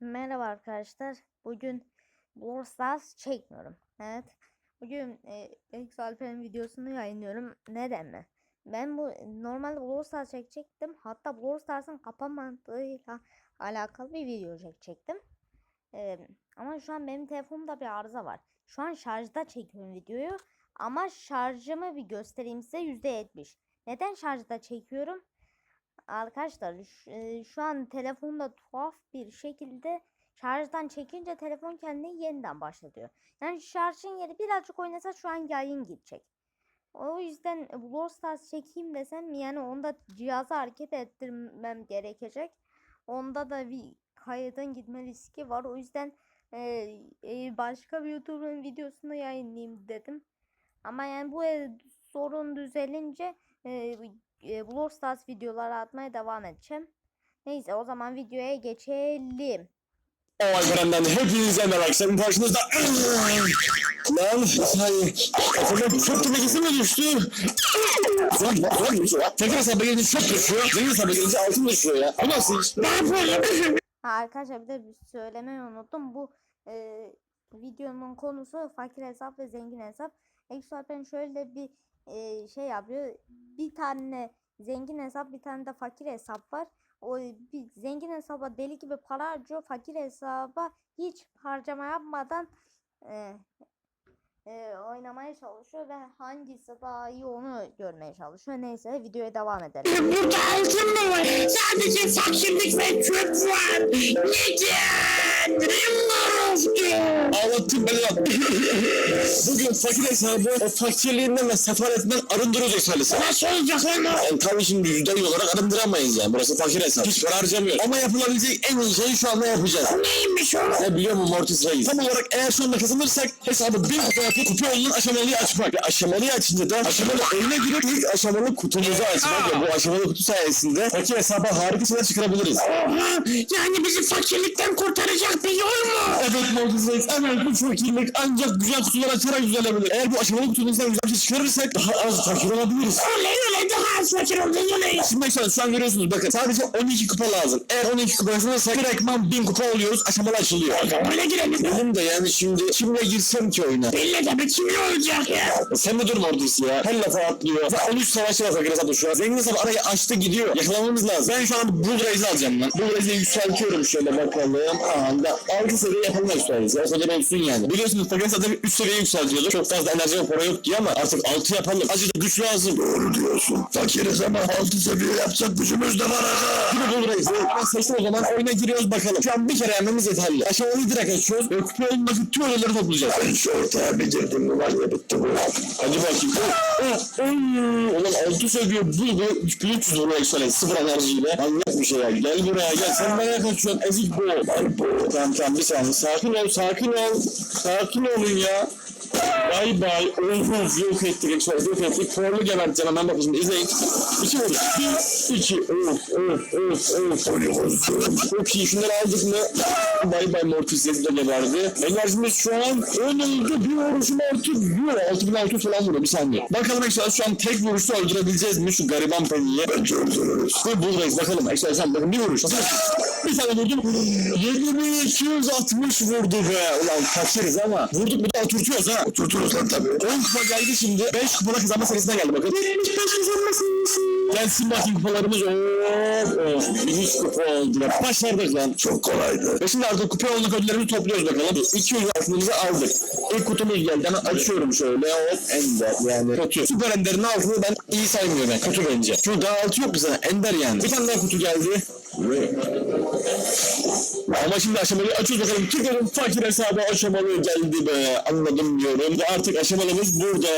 Merhaba arkadaşlar. Bugün Brawl Stars çekmiyorum. Evet. Bugün e, X Alper'in videosunu yayınlıyorum. Neden mi? Ben bu normalde Brawl Stars çekecektim. Hatta Brawl Stars'ın kapanmadığıyla alakalı bir video çekecektim. E, ama şu an benim telefonumda bir arıza var. Şu an şarjda çekiyorum videoyu. Ama şarjımı bir göstereyim size %70. Neden şarjda çekiyorum? Arkadaşlar şu, e, şu an telefonda tuhaf bir şekilde şarjdan çekince telefon kendini yeniden başlatıyor. Yani şarjın yeri birazcık oynasa şu an yayın gidecek. O yüzden Brawl Stars çekeyim desem yani onda cihazı hareket ettirmem gerekecek. Onda da bir kaydın gitme riski var. O yüzden e, e, başka bir YouTube'un videosunu yayınlayayım dedim. Ama yani bu e, sorun düzelince e, e, Brawl Stars videoları atmaya devam edeceğim. Neyse o zaman videoya geçelim. O Alperen'den hepinize merhaba arkadaşlar. Karşınızda Lan sahi Kafamda çok tepekisi mi düştü? Bırak bırak bırak bir şey ya. Tekrar hesaba gelince çok düşüyor. Zengin hesaba gelince altın düşüyor ya. Nasıl iş? Ne? Ha, arkadaşlar bir de bir söylemeyi unuttum. Bu e, videonun konusu fakir hesap ve zengin hesap. Exalpen şöyle bir e, şey yapıyor. Bir tane zengin hesap bir tane de fakir hesap var. O bir zengin hesaba deli gibi para harcıyor. Fakir hesaba hiç harcama yapmadan e, e, oynamaya çalışıyor ve hangisi daha iyi onu görmeye çalışıyor. Neyse videoya devam edelim. Burada altın mı var? Sadece fakirlik ve çöp var. Neden? Ağlattın beni lan. Bugün fakir hesabı o fakirliğinden ve sefaletinden arındıracak Salisa. Nasıl olacak lan Yani tabii şimdi yüzden olarak arındıramayız yani. Burası fakir hesap. Hiç para harcamıyor. Ama yapılabilecek en iyi şeyi şu anda yapacağız. Neymiş o? Ne biliyor musun Mortis Reis? Tam olarak eğer şu anda kazanırsak hesabı bir kutu yapıp kutu yolunun aşamalıyı açmak. Aşamalıyı açınca da aşamalı eline girip ilk aşamalı kutumuzu açmak. Ve bu aşamalı kutu sayesinde fakir hesaba harika şeyler çıkarabiliriz. Yani bizi fakirlikten kurtaracak bir yol mu? Evet Mortis Reis. Evet bu fakirlik ancak güzel kutular açarak düzelebilir. Eğer bu aşamalı kutumuzdan güzel bir şey çıkarırsak daha az fakir olabiliriz. Öyle öyle daha az fakir olduğunu Şimdi mesela şu an görüyorsunuz bakın sadece 12 kupa lazım. Eğer 12 kupa kazanırsak direktman 1000 kupa oluyoruz aşamalı açılıyor. Öyle girelim. Benim de yani şimdi kimle girsem ki oyuna? Belli de bir kimle olacak ya? Sen de durma oradası ya. Her lafa atlıyor. Zaten 13 savaşçı var fakir hesapta şu an. Zengin hesap arayı açtı gidiyor. Yakalamamız lazım. Ben şu an Bull Race'i alacağım lan. Bull Race'i yükseltiyorum şöyle bakalım. Anda 6 seviye yapalım Race'i. O kadar olsun yani. Biliyorsunuz fakir hesapta 3 seviye yükseltiyordu. Çok fazla enerji ve para yok diye ama artık 6 yapalım. Azıcık da güç lazım. Doğru diyorsun. Fakiriz ama altı seviye yapacak gücümüz de var aga. Gibi Bull Race'i. Ben seçtim o zaman oyuna giriyoruz bakalım. Şu an bir kere yenmemiz yeterli. Aşamayı direkt açıyoruz. Ve kupa olmak tüm ödülleri toplayacağız. Ben şu ortaya bir girdim mi var ya bitti bu. Hadi bakayım. Oh. Ulan altı seviye bu bu 1300 lira yükselen sıfır enerjiyle. Manyak bir şey ya. Gel buraya gel. Sen nereye kaçıyorsun? Ezik bu. Bu. Tamam tamam bir saniye. Sakin ol sakin ol. Sakin olun ya. Bay bay. Of yok ettik. Şöyle yok ettik. Korlu geberteceğim hemen bakın şimdi izleyin. İki vuruş. Bir, iki. Of of of of. Olsun. Çok iyi. Şunları aldık mı? Bay bay Mortis da geberdi. Enerjimiz şu an 10 oldu. Bir vuruşum artık. Yok 6600 falan vuruyor. Bir saniye. Bakalım Ekşi şu an tek vuruşta öldürebileceğiz mi şu gariban Penny'yi? Bence öldürürüz. Ve buradayız. Bakalım Ekşi sen bakın bir vuruş. Bir tane vurdum. 7260 vurdu be. Ulan kaçırız ama. Vurduk bir de oturtuyoruz ha. Oturturuz lan tabii. 10 kupa geldi şimdi. 5 kupada kazanma serisine geldi bakın. Gelsin bakayım kupalarımız. Of of. 3 kupa oldu. Başardık lan. Çok kolaydı. Ve şimdi artık kupa olmak ödüllerimizi topluyoruz bakalım. 200 altınımızı aldık. İlk kutumuz geldi. Açıyorum şöyle. Hop ender yani. Kötü. Süper enderin altını ben iyi saymıyorum ben. Kötü bence. Çünkü daha altı yok bize. Ender yani. Bir tane daha kutu geldi. Ama şimdi aşamayı açıyoruz bakalım. Tıkladım fakir hesabı aşamalı geldi be. Anladım diyorum. Ve artık aşamalımız burada.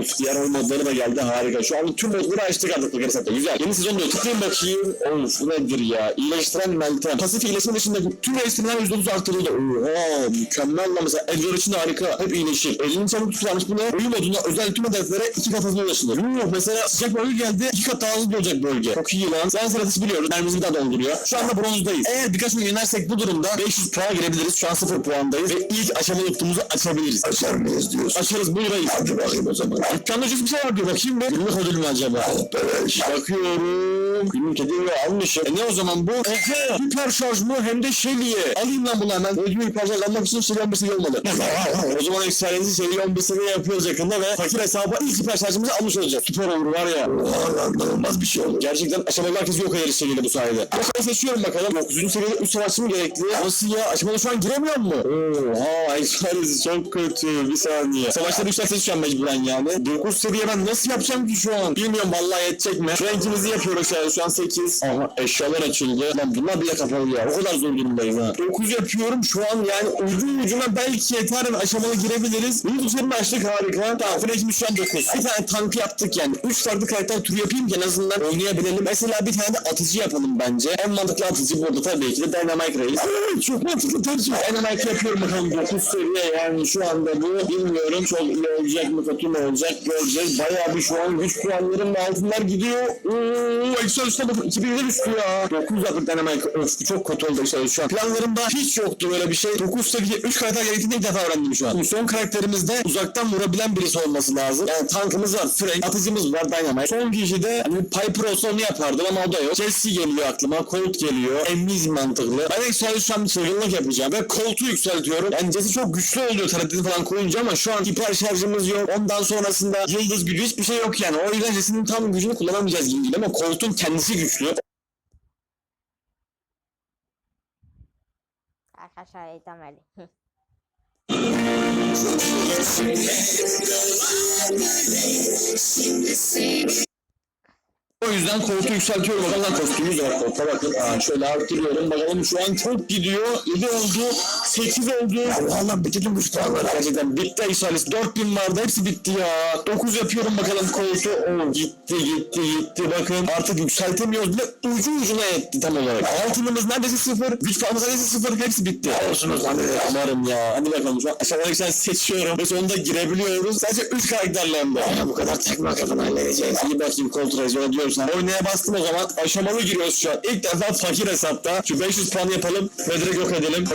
Of diğer modları da geldi. Harika. Şu an tüm modları açtık artık fakir hesapta. Güzel. Yeni sezon diyor. Tıklayın bakayım. Of bu nedir ya? İyileştiren Meltem. Pasif iyileşme dışında tüm iyileştirmeler %30 artırıldı. Oha mükemmel lan mesela. Edgar için harika. Hep iyileşir. Elini çabuk tutarmış bu ne? Oyun modunda özel tüm hedeflere iki kat hızlı ulaşılır. Yuh mesela sıcak bölge geldi. iki kat daha hızlı olacak bölge. Çok iyi lan. Sen sırası biliyoruz. Mermimizi bir daha dolduruyor. Şu anda bronzdayız. Eğer birkaç gün yenersek bu durumda 500 puan girebiliriz. Şu an 0 puandayız. Ve ilk aşamalı kutumuzu açabiliriz. Açar mıyız diyorsun? Açarız buyurayız. Hadi bakayım o zaman. Dükkanda ucuz bir şey var diyor. Bakayım bir. Yıllık ödül mü acaba? Beleş. Bakıyorum. Günlük hediye almışım. E ne o zaman bu? Ehe hiper şarj mı hem de Shelly'ye. Alayım lan bunu hemen. Ödül hiper şarj almak için Shelly 11 seviye olmalı. O zaman efsanesi Shelly 11 seviye yapıyoruz yakında ve fakir hesaba ilk hiper şarjımızı almış olacağız. Süper olur var ya. Aa, olmaz bir şey olur. Gerçekten aşamalı herkesi yok ederiz Shelly'yle bu sayede. Bakalım seçiyorum bakalım. 9. seviyede 3 savaşçı mı gerekli? Nasıl ya? Aşamalı şu an giremiyor mu? Oha efsanesi çok kötü. Bir saniye. Savaşları 3 seçeceğim mecburen yani. 9 seviye ben nasıl yapacağım ki şu an? Bilmiyorum vallahi yetecek mi? Rankimizi yapıyoruz yani şu an 8. Aha eşyalar açıldı. Lan bunlar bile kapalı ya. O kadar zor durumdayım ha. 9 yapıyorum şu an yani ucu ucuna belki yeter ve aşamalı girebiliriz. Bunu üzerine açtık harika. Tamam rankimiz şu an 9. Bir tane tank yaptık yani. 3 farklı karakter turu yapayım ki en azından oynayabilelim. Mesela bir tane de atıcı yapalım bence. En mantıklı atıcı burada tabii ki de Dynamite Reis. Çok mantıklı tercih. Dynamite yapıyorum bakalım 9 seviye yani şu anda bu bilmiyorum çok iyi olacak mı kötü mü olacak göreceğiz. Bayağı bir şu an güç puanlarım ve altınlar gidiyor. Ooo Excel üstüne bakın 2000'e düştü ya. 9 yapıp Dynamite öf bu çok kötü oldu Excel şu an. Planlarımda hiç yoktu böyle bir şey. 9 seviye 3 karakter gerektiğini ilk defa öğrendim şu an. Bu son karakterimizde uzaktan vurabilen birisi olması lazım. Yani tankımız var, Frank, atıcımız var, Dynamite. Son kişi de hani Piper olsa onu yapardım ama o da yok. Jesse geliyor aklıma, Colt geliyor. Emiz mantıklı. Ben Excel şu an bir çılgınlık yapacağım ve Colt'u yükseltiyorum. Yani Jesse çok güçlü oluyor taradini falan koyunca ama şu an hiper şarjımız yok. Ondan sonrasında yıldız gücü hiçbir şey yok yani. O yüzden Jesse'nin tam gücünü kullanamayacağız gibi değil ama Colt'un kendisi güçlü. Arkadaşlar reklam verdi. Şimdi seni o yüzden koltuğu yükseltiyorum. Bakalım kostümümüz var koltuğa bakın. Aa, şöyle arttırıyorum. Bakalım şu an çok gidiyor. 7 oldu. 8 oldu. Valla bitirdim bu şutlarları. Gerçekten bitti Aysalis. 4000 vardı. Hepsi bitti ya. 9 yapıyorum bakalım koltuğu. Oo, gitti gitti gitti. Bakın artık yükseltemiyoruz bile. Ucu ucuna etti tam olarak. Altınımız neredeyse sıfır. Güç puanımız neredeyse sıfır. Hepsi bitti. Olsunuz lan. Umarım ya. Hadi bakalım şu an aşağıdan yüksel seçiyorum. Ve sonunda girebiliyoruz. Sadece 3 karakterle hem de. Ya bu kadar tekme kafana halledeceğiz. İyi bakayım kontrol ediyor diyorsan. Oynaya bastım o zaman. Aşamalı giriyoruz şu an. İlk defa fakir hesapta. Şu 500 puan yapalım ve direkt yok edelim.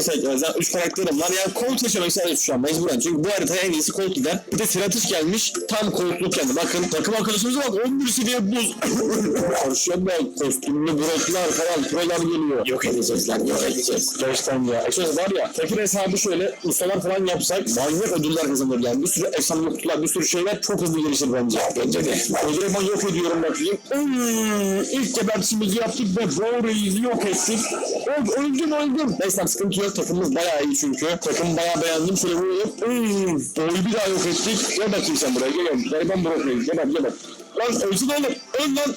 Seçeceğiz. Yani 3 karakterim var. Yani Colt seçmek istiyoruz şu an mecburen. Çünkü bu haritaya en iyisi Colt gider. Bir de Siratis gelmiş. Tam Colt'luk yani. Bakın takım arkadaşımıza bak. 11 seviye buz. Karşıya bak. Kostümlü broklar falan. Prolar geliyor. Yok edeceğiz lan yok edeceğiz. Gerçekten ya. Ekşi var ya. Fakir hesabı şöyle ustalar falan yapsak manyak ödüller kazanır yani. Bir sürü efsane kutular, bir sürü şeyler çok hızlı gelişir bence. Bence de. O ben yok ediyorum bakayım. Hmm, ilk gebertişimizi yaptık ve Bowry'i yok ettik. Öl, öldüm öldüm. Neyse sıkıntı yok. Takımımız bayağı iyi çünkü. Takımı bayağı beğendim. Şöyle. Hmm, Bowry'i bir daha yok ettik. Gel bakayım sen buraya. Gel gel. Ben Brock'luyum. Gel gel gel. Lan ölsün oğlum. Öl lan.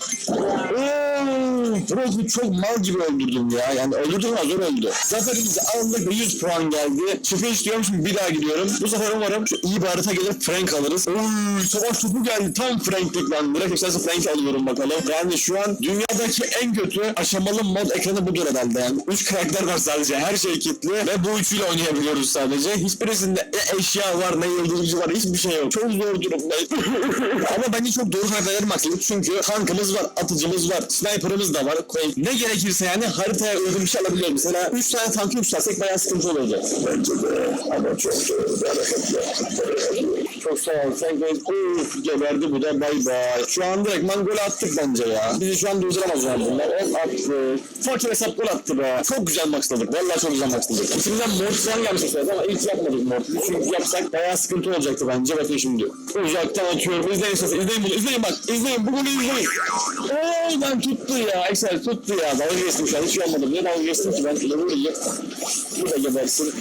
Oo, Brock'u çok mal gibi öldürdüm ya. Yani öldürdüm zor öldü. Zaferimizi aldık ve 100 puan geldi. Şifre istiyorum şimdi bir daha gidiyorum. Bu sefer umarım şu iyi bir harita gelir Frank alırız. Oy, savaş topu geldi. Tam Frank'lik lan. Direkt yükselsi Frank alıyorum bakalım. Yani şu an dünyadaki en kötü aşamalı mod ekranı budur herhalde yani. 3 karakter var sadece. Her şey kilitli ve bu üçüyle oynayabiliyoruz sadece. Hiçbirisinde ne eşya var ne yıldız gücü var. Hiçbir şey yok. Çok zor durumdayım. Ama bence çok doğru karakterlerim akıllı. Çünkü tankımız var, atıcımız var, sniper'ımız da var. Ne gerekirse yani haritaya uygun bir şey alabiliyoruz. Mesela 3 tane tankı yükseltsek bayağı sıkıntı olacak. Bence de. Ama çok. Çok sağ ol. Sen Colt. Uf geberdi bu da bay bay. Şu an direkt man gol attık bence ya. Bizi şu an durduramaz yani bunlar. Hop attı. Fakir hesap gol attı be. Çok güzel maxladık. Vallahi çok güzel maxladık. İçimden Mortis falan gelmiş ama ilk yapmadık Mortis'i. Çünkü yapsak bayağı sıkıntı olacaktı bence. Bakın şimdi. Uzaktan atıyorum. İzleyin sesi. İzleyin bunu. İzleyin bak. İzleyin. Bu golü izleyin. Ooo ben tuttu ya. Excel tuttu ya. Dalga geçtim şu an. Hiç olmadı. Niye dalga geçtim ki ben? Şöyle vurayım. Bu da gebersin.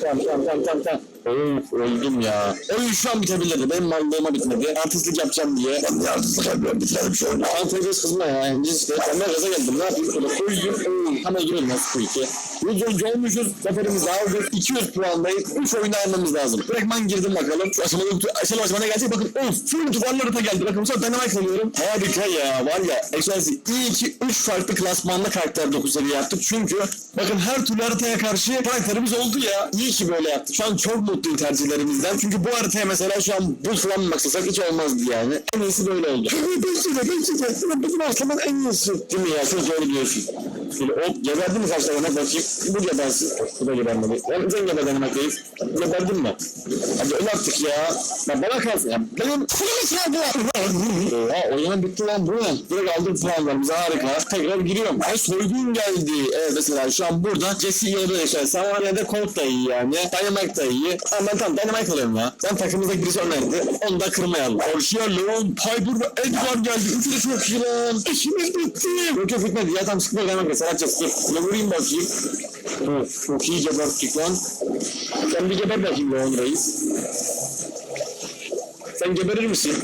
Tamam tamam tamam tamam. Of öldüm ya. Oyun şu an bitebilirdi. Benim mallığıma bitmedi. Artistlik yapacağım diye. Ben de artık yapıyorum. Bitirelim şu oyunu. Antalya'da kızma ya. İşte. Ben gaza geldim. Ne yapayım? Şöyle koydum. Tam öldürüyorum nasıl bu iki. 100 oyuncu olmuşuz. Zaferimizi aldık. 200 puandayız. 3 oyunda almamız lazım. Direktman girdim bakalım. Şu aşamalı aşamalı aşamana gelecek. Bakın of. Full duvarları da geldi. Bakın sonra dynamite alıyorum. Harika ya. Var ya. Excelsi iyi ki 3 farklı klasmanlı karakter 9 seviye yaptık. Çünkü bakın her türlü haritaya karşı karakterimiz oldu ya. İyi ki böyle yaptık. Şu an çok mutluyum tercihlerimizden. Çünkü bu haritaya mesela şu an buz falan baksasak hiç olmazdı yani. En iyisi böyle oldu. bence de bence de. Bizim aslaman en iyisi. Değil mi ya? Çok doğru diyorsun. Şöyle hop geberdin mi kaç tane bakayım. Bu gebersin. Bu da gebermedi. Yani sen geber denemekteyiz. Geberdin mi? Hadi öl artık ya. Ya bana kalsın ya. Benim kulümü çaldılar. Oha oyun bitti lan bu ne? Direkt aldım puanlarımızı harika. Tekrar giriyorum. Ay soygun geldi. Evet mesela şu an burada Jesse yolda yaşar. Samaniyede Colt da iyi yani. Dynamite da iyi. Ama ben tamam Dynamite alıyorum ya. Ben takımımızda birisi önerdi. Onu da kırmayalım. Orşia, Leon, Piper ve Edgar geldi. Üçü de çok iyi lan. İşimiz bitti. Yok yok bitmedi ya. Tam sıkma Dynamite. Dur. Şuna vurayım bakayım. Of çok iyi geberttik lan. Sen bir geber bakayım Leon Reis. Sen geberir misin?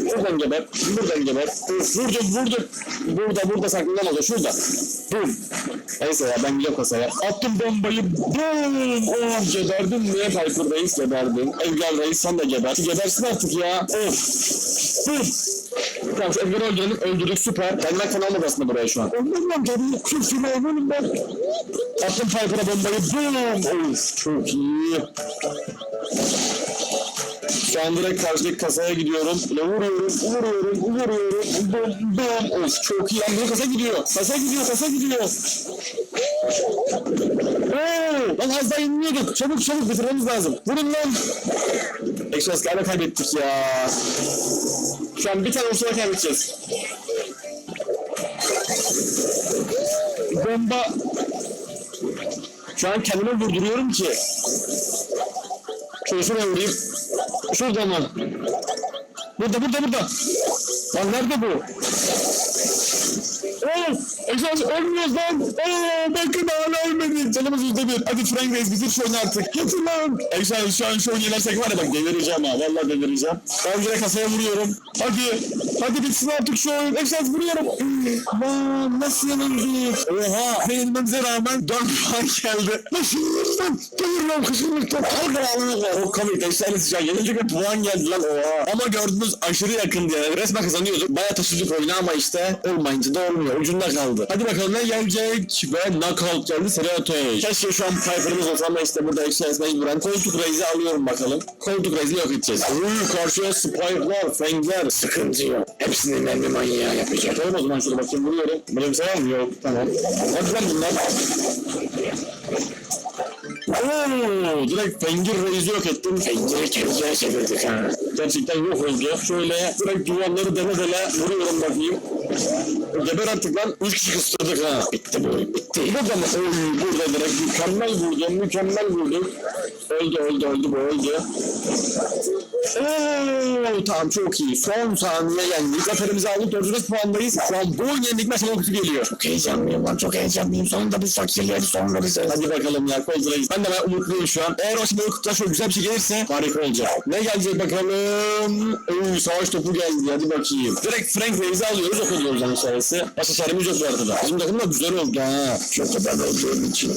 Buradan geber, buradan geber. Uf, vurdum, vurdum. Burada, burada saklanamaz o, şurada. Bum. Neyse ya ben gidiyorum kasaya. Attım bombayı, bum. Oh, geberdin mi? Piper Reis geberdin. Edgar Reis sen de geber. Gebersin artık ya. Of. Bum. Tamam şu Edgar'ı öldürelim, öldürdük süper. Ben kanal mı aslında buraya şu an? Öldürmem. Şu şunu öldürürüm ben. Attım Piper'a bombayı, bum. Of, çok iyi. Şu an direkt karşıdaki kasaya gidiyorum. Böyle vuruyorum, vuruyorum, vuruyorum. Bum bum. Of çok iyi. Lan kasa gidiyor. Kasa gidiyor, kasa gidiyor. Oo, lan az daha inmiyorduk. Çabuk çabuk bitirmemiz lazım. Vurun lan. Ekşaslarla kaybettik ya. Şu an bir tane uçarak kaybedeceğiz. Bomba. Şu an kendime vurduruyorum ki. Şöyle şuraya vurayım. Şurada mı? Burada, burada, burada. Lan nerede bu? Esas ölmüyoruz lan! Oo, bakın hala ölmedik. Canımız yüzde bir. Hadi Frank Reis bitir şu oyunu artık. Hadi lan! Esas şu an şu oyunu yenersek var ya bak delireceğim ha. Vallahi delireceğim. Ben direkt kasaya vuruyorum. Hadi. Hadi bitsin artık şu oyun. Esas vuruyorum. Lan nasıl yenildik? Oha! Yenilmemize rağmen 4 puan geldi. Nasıl yenildik lan? Delirmem kışkırlıktan. Kalkın ağlamak Çok komik. Şu an yenilecek bir puan geldi lan. Oha! Ama gördünüz aşırı yakındı yani. Resmen kazanıyorduk. Bayağı taşıdık oyunu ama işte olmayınca da olmuyor. Ucunda kaldı. Hadi bakalım ne gelecek? Ve knockout geldi. Seri ateş. Keşke şu an Piper'ımız olsa ama işte burada Excellence mecburen. Koltuk Reis'i alıyorum bakalım. Koltuk Reis'i yok edeceğiz. Uy karşıya Spike'lar, Fang'ler. Sıkıntı yok. Hepsini mermi manyağı yapacağım. Tamam o zaman şurada bakayım vuruyorum. Böyle bir mı? Yok. Tamam. Hadi lan bunlar. Oo, direkt Fengir Reis'i yok ettim. Pencere kendine çevirdik ha. Gerçekten yok oldu. Şöyle direkt duvarları dele dele vuruyorum bakayım. Geber artık lan. Üç kişi kıstırdık ha. Bitti bu oyun bitti. Burada mı? Oy, burada direkt mükemmel vurdum, mükemmel vurdum. Öldü, öldü, öldü, bu öldü. Oo, tamam çok iyi. Son saniye yendik. Zaferimizi aldık. 405 puandayız. Şu an bu oyun yendik. Maç kötü geliyor. Çok heyecanlıyım lan çok heyecanlıyım. Sonunda biz fakirleri sonunda biz Hadi bakalım ya Kozra'yız. Ben de ben umutluyum şu an. Eğer o şimdi kutuda şöyle güzel bir şey gelirse harika olacak. Ne gelecek bakalım? Oo, savaş topu geldi. Hadi bakayım. Direkt Frank Reis'i alıyoruz. Okuluyoruz yani sonrası. Başka çaremiz yok bu arada. Bizim takım da güzel oldu ha. Çok da ben olduğum için.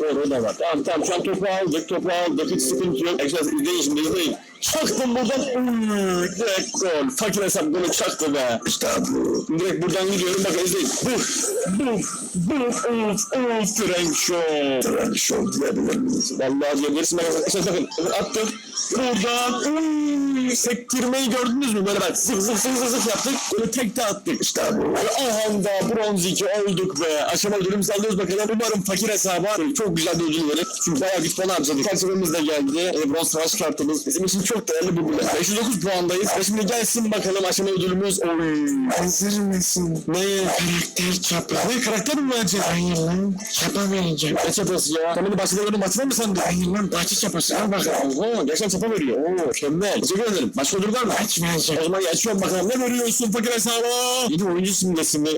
Doğru o da var. Tamam tamam şu an topu aldık. Topu aldık. Hiç sıkıntı yok. Ekşas izleyin şimdi izleyin. Çaktım buradan. Uuu, direkt gol. Fakir hesap golü çaktı be. İşte bu. Direkt buradan gidiyorum. Bakın izleyin. Buf. Buf. Buf. Of. Of. Frank Show. Tren şov diyebilir miyiz? Vallahi diyebilirsin. Bakın işte bakın. Attım. Buradan. Uuu, sektirmeyi gördünüz mü? Böyle bak. Zık zık zık zık zık yaptık. Böyle tek de attık. İşte bu. Ve aha da bronz 2 olduk be. Aşama ödülümüzü alıyoruz bakalım. Umarım fakir hesaba çok güzel bir ödül verir. Çünkü bayağı güç puan harcadık. Felsefemiz de geldi. E, bronz savaş kartımız. Bizim için çok değerli bu bile. 509 puandayız. Ve şimdi gelsin bakalım aşama ödülümüz. Oy. Hazır mısın? Ne? Karakter çapa. Ne karakter mi verecek? Hayır lan. Çapa vereceğim. Ne çapası ya? Sen beni başkalarının maçına mı sandın? Hayır lan bahçe çapası al bakalım. Oho gerçekten çapa veriyor. Oo mükemmel. Teşekkür ederim. Başka ödül var mı? Kaç vereceğim? O zaman açıyorum bakalım. Ne veriyorsun fakir hesaba? Yeni oyuncu simgesi mi?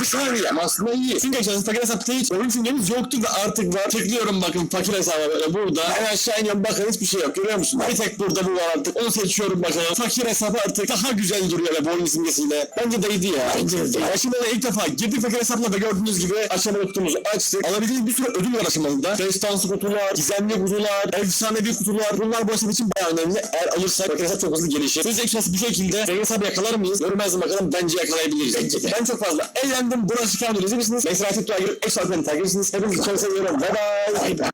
Bir saniye ama aslında iyi. Çünkü geçen fakir hesapta hiç oyun simgemiz yoktu ve artık var. Tıklıyorum bakın fakir hesaba böyle burada. En aşağı iniyorum bakın hiçbir şey yok görüyor musun? Bir tek burada bu var artık. Onu seçiyorum bakalım. Fakir hesabı artık daha güzel duruyor ve bu oyun simgesiyle. Bence de iyiydi ya. Bence de. Ya şimdi de ilk defa girdik fakir hesapla ve gördüğünüz gibi aşamalı kutumuzu açtık. Alabildiğiniz bir sürü ödül var aşamalıda. Destansı kutular, gizemli kutular, efsanevi kutular. Bunlar bu aşama için bayağı önemli. Eğer alırsak fakir hesap çok hızlı gelişir. Sizce ekşası bu şekilde fakir hesabı yakalar mıyız? Yorumlarınızı bakalım. Bence yakalayabiliriz. Bence de. Ben çok fazla eğlendim. Buna şikayet edeceksiniz. Mesela TikTok'a girip ekşi takip edersiniz. Hepinizi çok seviyorum. Bye bye. Bay.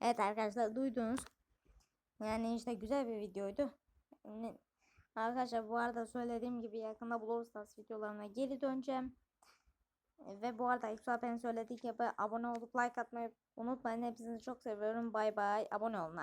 Evet arkadaşlar duydunuz. Yani işte güzel bir videoydu. Ne- Arkadaşlar bu arada söylediğim gibi yakında Stars videolarına geri döneceğim. Ve bu arada Exo Alper'in söylediği gibi abone olup like atmayı unutmayın. Hepinizi çok seviyorum. Bay bay. Abone olun.